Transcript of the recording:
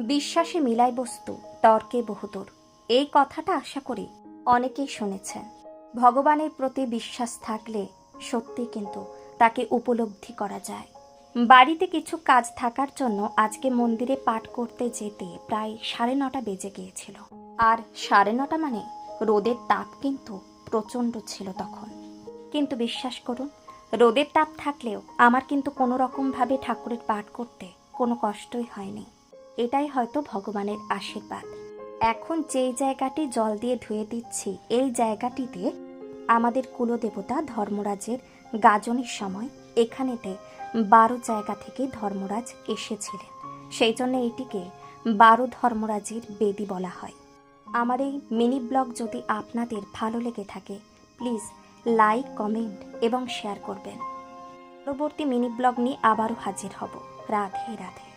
বিশ্বাসে মিলাই বস্তু, তর্কে বহুদূর। এই কথাটা আশা করি অনেকেই শুনেছেন। ভগবানের প্রতি বিশ্বাস থাকলে সত্যি কিন্তু তাকে উপলব্ধি করা যায়। বাড়িতে কিছু কাজ থাকার জন্য আজকে মন্দিরে পাঠ করতে যেতে প্রায় সাড়ে নটা বেজে গিয়েছিল। আর সাড়ে নটা মানে রোদের তাপ কিন্তু প্রচণ্ড ছিল তখন। কিন্তু বিশ্বাস করুন, রোদের তাপ থাকলেও আমার কিন্তু কোনো রকমভাবে ঠাকুরের পাঠ করতে কোনো কষ্টই হয়নি। এটাই হয়তো ভগবানের আশীর্বাদ। এখন যেই জায়গাটি জল দিয়ে ধুয়ে দিচ্ছি, এই জায়গাটিতে আমাদের কুলদেবতা ধর্মরাজের গাজনের সময় এখানেতে বারো জায়গা থেকে ধর্মরাজ এসেছিলেন। সেই জন্য এটিকে বারো ধর্মরাজের বেদি বলা হয়। আমার এই মিনি ব্লগ যদি আপনাদের ভালো লেগে থাকে, প্লিজ লাইক, কমেন্ট এবং শেয়ার করবেন। পরবর্তী মিনি ব্লগ নিয়ে আবারও হাজির হব। রাধে রাধে।